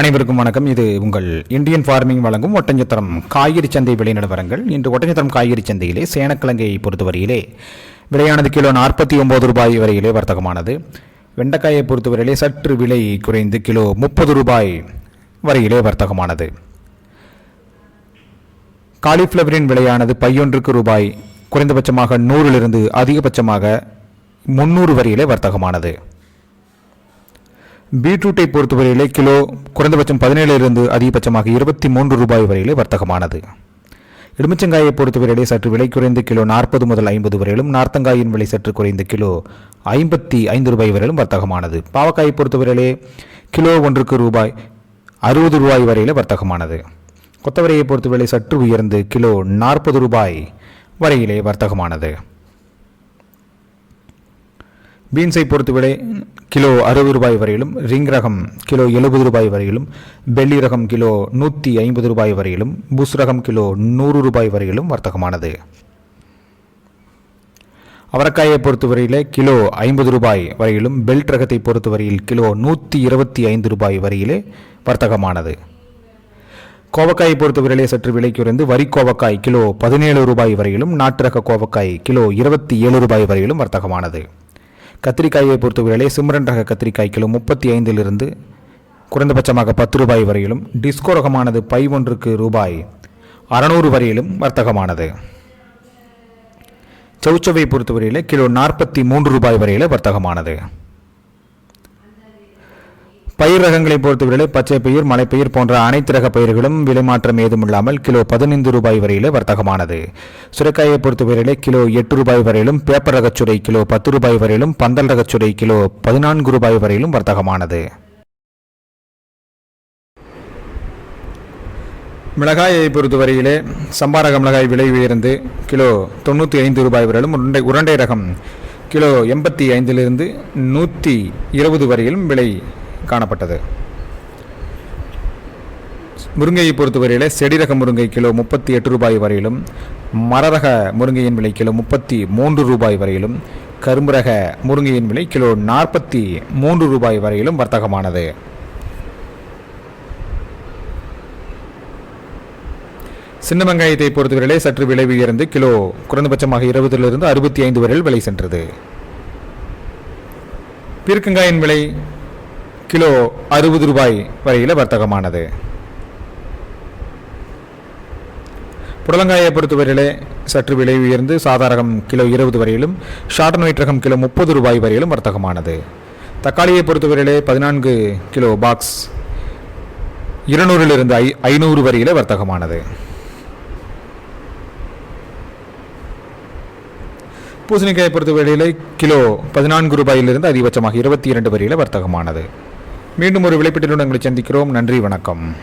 அனைவருக்கும் வணக்கம். இது உங்கள் இந்தியன் ஃபார்மிங் வழங்கும் ஒட்டஞ்சத்திரம் காய்கறி சந்தை விலை நிலவரங்கள். இன்று ஒட்டஞ்சத்திரம் காய்கறி சந்தையிலே சேனக்கிழங்கையை பொறுத்தவரையிலே விலையானது கிலோ நாற்பத்தி ஒம்பது ரூபாய் வரையிலே வர்த்தகமானது. வெண்டைக்காயை பொறுத்தவரையிலே சற்று விலை குறைந்து கிலோ முப்பது ரூபாய் வரையிலே வர்த்தகமானது. காலிஃப்ளவரின் விலையானது பையொன்றுக்கு ரூபாய் குறைந்தபட்சமாக நூறிலிருந்து அதிகபட்சமாக முன்னூறு வரையிலே வர்த்தகமானது. பீட்ரூட்டை பொறுத்தவரையிலே கிலோ குறைந்தபட்சம் பதினேழிலிருந்து அதிகபட்சமாக இருபத்தி மூன்று ரூபாய் வரையிலே வர்த்தகமானது. எலுமிச்சங்காயை பொறுத்தவரையிலே சற்று விலை குறைந்த கிலோ நாற்பது முதல் ஐம்பது வரையிலும் நார்த்தங்காயின் விலை சற்று குறைந்த கிலோ ஐம்பத்தி ஐந்து ரூபாய் வரையிலும் வர்த்தகமானது. பாவக்காயை பொறுத்தவரையிலே கிலோ ஒன்றுக்கு ரூபாய் அறுபது ரூபாய் வரையிலே வர்த்தகமானது. கொத்தவரையை பொறுத்தவரை சற்று உயர்ந்து கிலோ நாற்பது ரூபாய் வரையிலே வர்த்தகமானது. பீன்ஸை பொறுத்தவரை கிலோ அறுபது ரூபாய் வரையிலும் ரிங் ரகம் கிலோ எழுபது ரூபாய் வரையிலும் பெல்லி ரகம் கிலோ நூற்றி ஐம்பது ரூபாய் வரையிலும் புஷ் ரகம் கிலோ நூறு ரூபாய் வரையிலும் வர்த்தகமானது. அவரக்காயை பொறுத்தவரையில் கிலோ ஐம்பது ரூபாய் வரையிலும் பெல்ட் ரகத்தை பொறுத்தவரையில் கிலோ நூற்றி இருபத்தி ஐந்து ரூபாய் வரையிலே வர்த்தகமானது. கோவக்காயை பொறுத்தவரையிலே சற்று விலை குறைந்து வரி கோவக்காய் கிலோ பதினேழு ரூபாய் வரையிலும் நாட்டு ரக கோவக்காய் கிலோ இருபத்தி ஏழு ரூபாய் வரையிலும் வர்த்தகமானது. கத்திரிக்காயை பொறுத்தவரையிலே சிம்ரன் ரக கத்திரிக்காய் கிலோ முப்பத்தி ஐந்திலிருந்து குறைந்தபட்சமாக பத்து ரூபாய் வரையிலும் டிஸ்கோ ரகமானது பை ஒன்றுக்கு ரூபாய் அறநூறு வரையிலும் வர்த்தகமானது. சௌச்சவை பொறுத்தவரையில் கிலோ நாற்பத்தி மூன்று ரூபாய் வரையில் வர்த்தகமானது. பயிர் ரகங்களை பொறுத்தவரையில் பச்சை பயிர் மலைப்பயிர் போன்ற அனைத்து ரக பயிர்களும் விலை மாற்றம் ஏதும் இல்லாமல் கிலோ பதினைந்து ரூபாய் வரையில் வர்த்தகமானது. சுரைக்காயை பொறுத்தவரையிலே கிலோ எட்டு ரூபாய் வரையிலும் பேப்பர் ரகச்சுடை கிலோ பத்து ரூபாய் வரையிலும் பந்தல் ரகச்சுடை கிலோ பதினான்கு ரூபாய் வரையிலும் வர்த்தகமானது. மிளகாயை பொறுத்தவரையிலே சம்பா ரக மிளகாய் விலை உயர்ந்து கிலோ தொண்ணூற்றி ஐந்து ரூபாய் வரையிலும் உருண்டை உருண்டை ரகம் கிலோ எண்பத்தி ஐந்திலிருந்து நூற்றி இருபது வரையிலும் விலை காணப்பட்டது. முருங்கையை பொறுத்தவரையில் செடிரக முருங்கை கிலோ முப்பத்தி எட்டு ரூபாய் வரையிலும் மரரக முருங்கையின் விலை கிலோ முப்பத்தி மூன்று ரூபாய் வரையிலும் கரும்பு ரக முருங்கையின் விலை கிலோ நாற்பத்தி மூன்று ரூபாய் வரையிலும் வர்த்தகமானது. சின்ன வெங்காயத்தை பொறுத்தவரையிலே சற்று விலை உயர்ந்து கிலோ குறைந்தபட்சமாக இருபதிலிருந்து அறுபத்தி ஐந்து வரையில் விலை சென்றது. பீர்க்கங்காயின் விலை கிலோ அறுபது ரூபாய் வரையில் வர்த்தகமானது. புடலங்காயை பொறுத்தவரையிலே சற்று விலை உயர்ந்து சாதாரகம் கிலோ இருபது வரையிலும் ஷார்டன் அண்ட் ஒயிட் ரகம் கிலோ முப்பது ரூபாய் வரையிலும் வர்த்தகமானது. தக்காளியை பொறுத்தவரையிலே பதினான்கு கிலோ பாக்ஸ் இருநூறிலிருந்து ஐ ஐநூறு வரையிலே வர்த்தகமானது. பூசணிக்காயை பொறுத்தவரையிலே கிலோ பதினான்கு ரூபாயிலிருந்து அதிகபட்சமாக இருபத்தி இரண்டு வரையிலே வர்த்தகமானது. மீண்டும் ஒரு விலைப்பட்டியலுடன் உங்களை சந்திக்கிறோம். நன்றி வணக்கம்.